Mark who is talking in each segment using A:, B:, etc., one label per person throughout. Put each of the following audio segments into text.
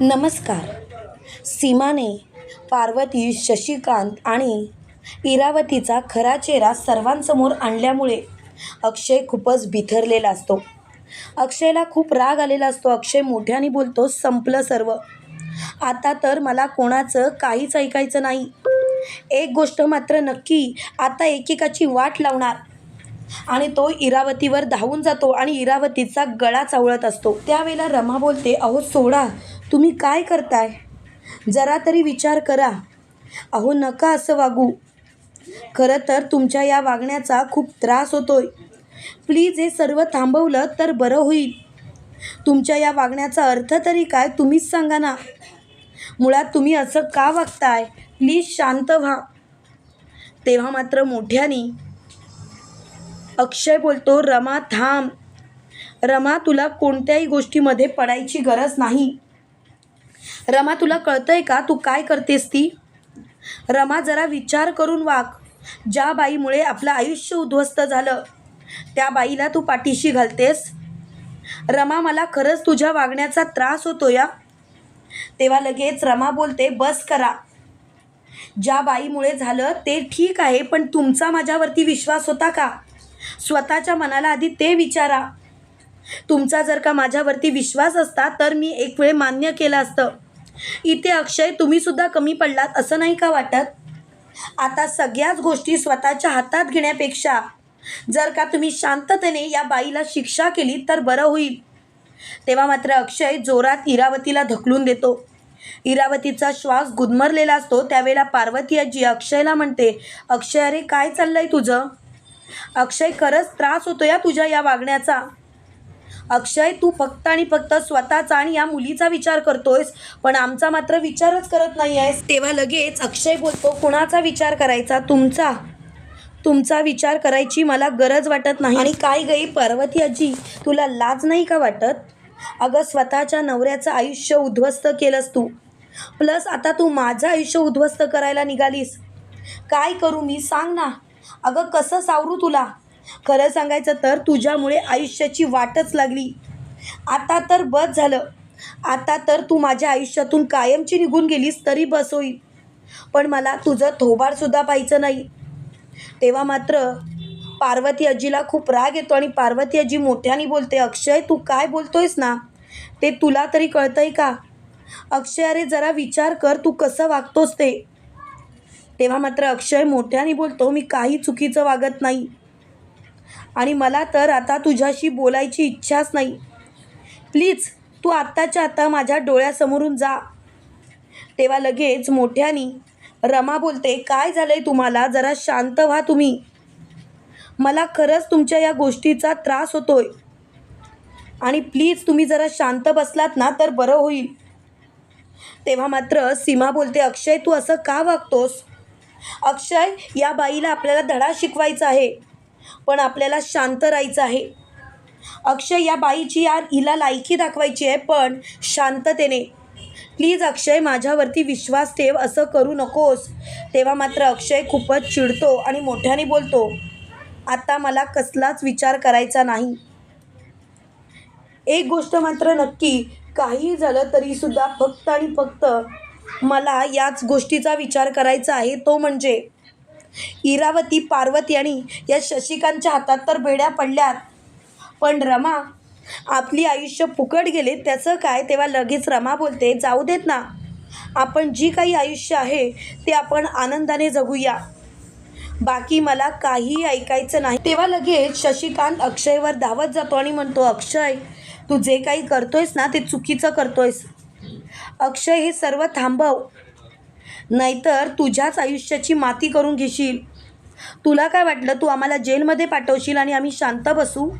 A: नमस्कार. सीमाने पार्वती शशिकांत आणि इरावतीचा खरा चेहरा सर्वांसमोर आणल्यामुळे अक्षय खूपच बिथरलेला असतो. अक्षयला खूप राग आलेला असतो. अक्षय मोठ्याने बोलतो संपलं सर्व. आता तर मला कोणाचं काहीच ऐकायचं नाही. एक गोष्ट मात्र नक्की आता एकेकाची वाट लावणार. आणि तो इरावतीवर धावून जातो आणि इरावतीचा गळा चावळत असतो. त्यावेळेला रमा बोलते अहो सोडा तुम्ही काय करताय? जरा तरी विचार करा. अहो नका असं वागू. खरं तर तुमच्या या वागण्याचा खूप त्रास होतोय. प्लीज हे सर्व थांबवलं तर बरं होईल. तुमच्या या वागण्याचा अर्थ तरी काय तुम्हीच सांगा ना. मुळात तुम्ही असं का वागताय? प्लीज शांत व्हा. तेव्हा मात्र मोठ्यानी अक्षय बोलतो रमा थांब. रमा तुला कोणत्याही गोष्टीमध्ये पडायची गरज नाही. रमा तुला कळतंय का तू काय करतेस ती? रमा जरा विचार करून वाग. ज्या बाईमुळे आपलं आयुष्य उद्ध्वस्त झालं त्या बाईला तू पाठीशी घालतेस. रमा मला खरंच तुझ्या वागण्याचा त्रास होतो या. तेव्हा लगेच रमा बोलते बस करा. ज्या बाईमुळे झालं ते ठीक आहे पण तुमचा माझ्यावरती विश्वास होता का? स्वतःच्या मनाला आधी ते विचारा. तुमचा जर का माझ्यावरती विश्वास असता तर मी एक वेळ मान्य केलं असतं. इथे अक्षय तुम्हीसुद्धा कमी पडलात असं नाही का वाटत? आता सगळ्याच गोष्टी स्वतःच्या हातात घेण्यापेक्षा जर का तुम्ही शांततेने या बाईला शिक्षा केली तर बरं होईल. तेव्हा मात्र अक्षय जोरात इरावतीला ढकलून देतो. इरावतीचा श्वास गुदमरलेला असतो. त्यावेळेला पार्वती आजी अक्षयला म्हणते अक्षय अरे काय चाललंय तुझं? अक्षय खरंच त्रास होतो या तुझ्या या वागण्याचा. अक्षय तू फक्त आणि फक्त स्वतःचा आणि या मुलीचा विचार करतोयस पण आमचा मात्र विचारच करत नाही आहेस तेव्हा लगेच अक्षय बोलतो कुणाचा विचार करायचा? तुमचा? तुमचा विचार करायची मला गरज वाटत नाही. आणि काय गई पार्वती आजी? तुला लाज नाही का वाटत? अगं स्वतःच्या नवऱ्याचं आयुष्य उद्ध्वस्त केलंस तू. प्लस आता तू माझं आयुष्य उद्ध्वस्त करायला निघालीस. काय करू मी? सांग ना. अगं कसं सावरू तुला? खरं सांगायचं तर तुझ्यामुळे आयुष्याची वाटच लागली. आता तर बस झालं. आता तर तू माझ्या आयुष्यातून कायमची निघून गेलीस तरी बस होईल. पण मला तुझं थोबाडसुद्धा पाहायचं नाही. तेव्हा मात्र पार्वती आजीला खूप राग येतो आणि पार्वती आजी मोठ्याने बोलते अक्षय तू काय बोलतोयस ना? ते तुला तरी कळतंय का? अक्षय अरे जरा विचार कर तू कसं वागतोस ते? तेव्हा मात्र अक्षय मोठ्याने बोलतो मी काही चुकीचं वागत नाही. आणि मला तर आता तुझ्याशी बोलायची इच्छाच नाही. प्लीज तू आत्ताच्या आता माझ्या डोळ्यासमोरून जा. तेव्हा लगेच मोठ्यानी रमा बोलते काय झालंय तुम्हाला? जरा शांत व्हा तुम्ही. मला खरंच तुमच्या या गोष्टीचा त्रास होतोय. आणि प्लीज तुम्ही जरा शांत बसलात ना तर बरं होईल. तेव्हा मात्र सीमा बोलते अक्षय तू असं का वागतोस? अक्षय या बाईला आपल्याला धडा शिकवायचा आहे. पण आपल्याला शांत राहायचं आहे. अक्षय या बाईची यार हिला लायकी दाखवायची आहे पण शांततेने. प्लीज अक्षय माझ्यावरती विश्वास ठेव असं करू नकोस. तेव्हा मात्र अक्षय खूपच चिडतो आणि मोठ्याने बोलतो आता मला कसलाच विचार करायचा नाही. एक गोष्ट मात्र नक्की काही झालं तरीसुद्धा फक्त आणि फक्त मला याच गोष्टीचा विचार करायचा आहे. तो म्हणजे इरावती पार्वती आणि या शशिकांतच्या हातात तर बेड्या पडल्यात. पण रमा आपली आयुष्य फुकट गेले त्याचं काय? तेव्हा लगेच रमा बोलते जाऊ देत ना. आपण जी काही आयुष्य आहे ते आपण आनंदाने जगूया. बाकी मला काहीही ऐकायचं नाही. तेव्हा लगेच शशिकांत अक्षयवर धावत जातो आणि म्हणतो अक्षय तू जे काही करतोयस ना ते चुकीचं करतोयस. अक्षय हे सर्व थांबव. नाहीतर तुझ्याच आयुष्याची माती करून घेशील. तुला काय वाटलं? तू आम्हाला जेलमध्ये पाठवशील आणि आम्ही शांत बसू?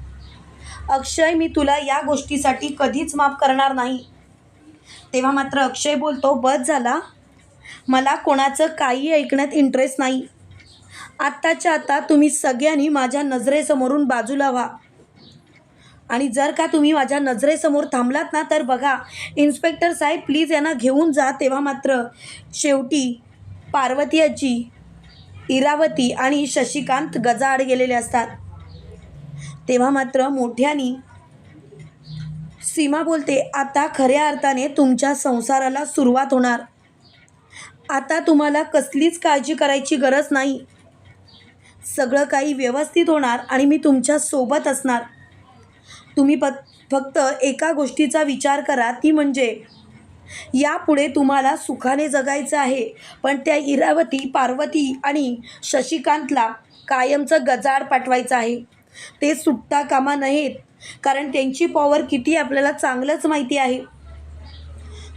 A: अक्षय मी तुला या गोष्टीसाठी कधीच माफ करणार नाही. तेव्हा मात्र अक्षय बोलतो बस झाला. मला कोणाचं काही ऐकण्यात इंटरेस्ट नाही. आत्ताच्या आता तुम्ही सगळ्यांनी माझ्या नजरेसमोरून बाजूला व्हा आणि जर का तुम्ही माझ्या नजरेसमोर थांबलात ना तर बघा इन्स्पेक्टर साहेब प्लीज यांना घेऊन जा. तेव्हा मात्र शेवटी पार्वती आजी इरावती आणि शशिकांत गजाआड गेलेले असतात. तेव्हा मात्र मोठ्यानी सीमा बोलते आता खऱ्या अर्थाने तुमच्या संसाराला सुरुवात होणार. आता तुम्हाला कसलीच काळजी करायची गरज नाही. सगळं काही व्यवस्थित होणार आणि मी तुमच्यासोबत असणार. तुम्ही प फक्त एका गोष्टीचा विचार करा ती म्हणजे यापुढे तुम्हाला सुखाने जगायचं आहे. पण त्या इरावती पार्वती आणि शशिकांतला कायमचं गजाड पाठवायचं आहे. ते सुटता कामा नयेत कारण त्यांची पॉवर किती आपल्याला चांगलंच माहिती आहे.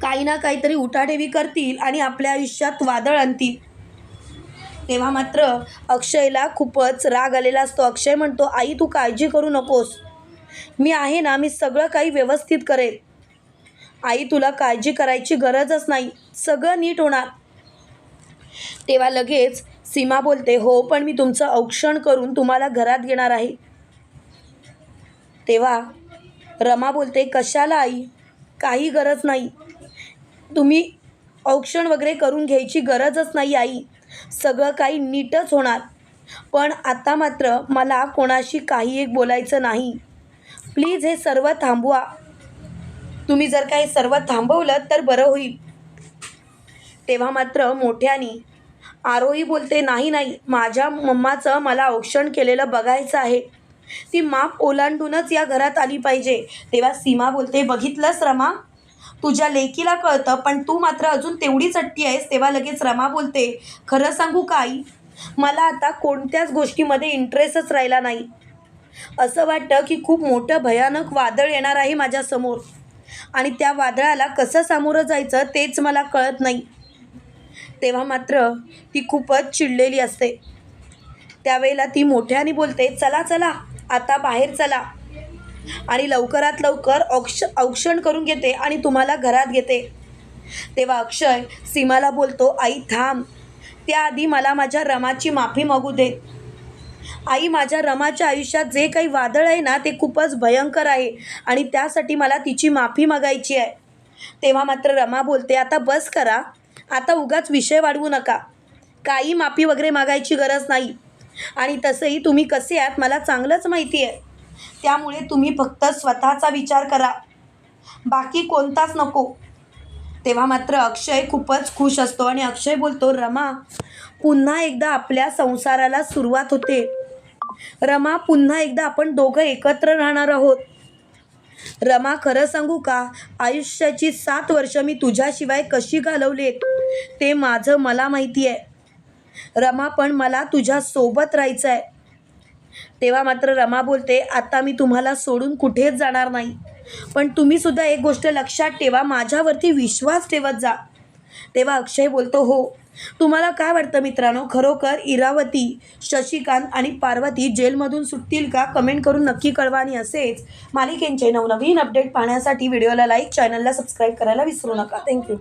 A: काही ना काहीतरी उठाठेवी करतील आणि आपल्या आयुष्यात वादळ आणतील. तेव्हा मात्र अक्षयला खूपच राग आलेला असतो. अक्षय म्हणतो आई तू काळजी करू नकोस. मी आहे ना मी सगळं काही व्यवस्थित करेल आई तुला काळजी करायची गरजच नाही. सगळं नीट होणार. तेव्हा लगेच सीमा बोलते हो पण मी तुमचं औक्षण करून तुम्हाला घरात घेणार आहे. तेव्हा रमा बोलते कशाला आई? काही गरज नाही. तुम्ही औक्षण वगैरे करून घ्यायची गरजच नाही आई. सगळं काही नीटच होणार. पण आता मात्र मला कोणाशी काही एक बोलायचं नाही. प्लीज हे सर्व थांबवा. तुम्ही जर काही सर्व थांबवलं तर बरं होईल. तेव्हा मात्र मोठ्याने आरोही बोलते नाही नाही माझ्या मम्माचं मला औक्षण केलेलं बघायचं आहे. ती माप ओलांडूनच या घरात आली पाहिजे. तेव्हा सीमा बोलते बघितलंस रमा? तुझ्या लेकीला कळतं पण तू मात्र अजून तेवढीच अट्टी आहेस. तेव्हा लगेच रमा बोलते खरं सांगू का आई? मला आता कोणत्याच गोष्टीमध्ये इंटरेस्टच राहिला नाही. असं वाटतं की खूप मोठं भयानक वादळ येणार आहे माझ्यासमोर. आणि त्या वादळाला कसं सामोरं जायचं तेच मला कळत नाही. तेव्हा मात्र ती खूपच चिडलेली असते. त्यावेळेला ती मोठ्याने बोलते चला चला आता बाहेर चला. आणि लवकरात लवकर औक्ष औक्षण करून घेते आणि तुम्हाला घरात घेते. तेव्हा अक्षय सीमाला बोलतो आई थांब. त्याआधी मला माझ्या रमाची माफी मागू दे. आई माझ्या रमाच्या आयुष्यात जे काही वादळ आहे ना ते खूपच भयंकर आहे. आणि त्यासाठी मला तिची माफी मागायची आहे. तेव्हा मात्र रमा बोलते आता बस करा. आता उगाच विषय वाढवू नका. काही माफी वगैरे मागायची गरज नाही. आणि तसंही तुम्ही कसे आहात मला चांगलंच माहिती आहे. त्यामुळे तुम्ही फक्त स्वतःचा विचार करा. बाकी कोणताच नको. तेव्हा मात्र अक्षय खूपच खुश असतो आणि अक्षय बोलतो रमा पुन्हा एकदा आपल्या संसाराला सुरुवात होते. रमा पुन्हा एकदा आपण दोघं एकत्र राहणार आहोत. रमा खरं सांगू का? आयुष्याची सात वर्ष मी तुझ्याशिवाय कशी घालवलीत? ते माझं मला माहिती आहे. रमा पण मला तुझ्या सोबत राहायचं आहे तेव्हा मात्र रमा बोलते आता मी तुम्हाला सोडून कुठेच जाणार नाही. पण तुम्ही सुद्धा एक गोष्ट लक्षात ठेवा माझ्यावरती विश्वास ठेवत जा. तेव्हा अक्षय बोलतो हो. तुम्हाला काय वाटतं मित्रांनो? खरोखर इरावती शशिकांत आणि पार्वती जेलमधून सुटतील का? कमेंट करून नक्की कळवा आणि असेच मालिकेंचे नवनवीन अपडेट पाहण्यासाठी व्हिडिओला लाईक चॅनलला सबस्क्राईब करायला विसरू नका. थँक्यू.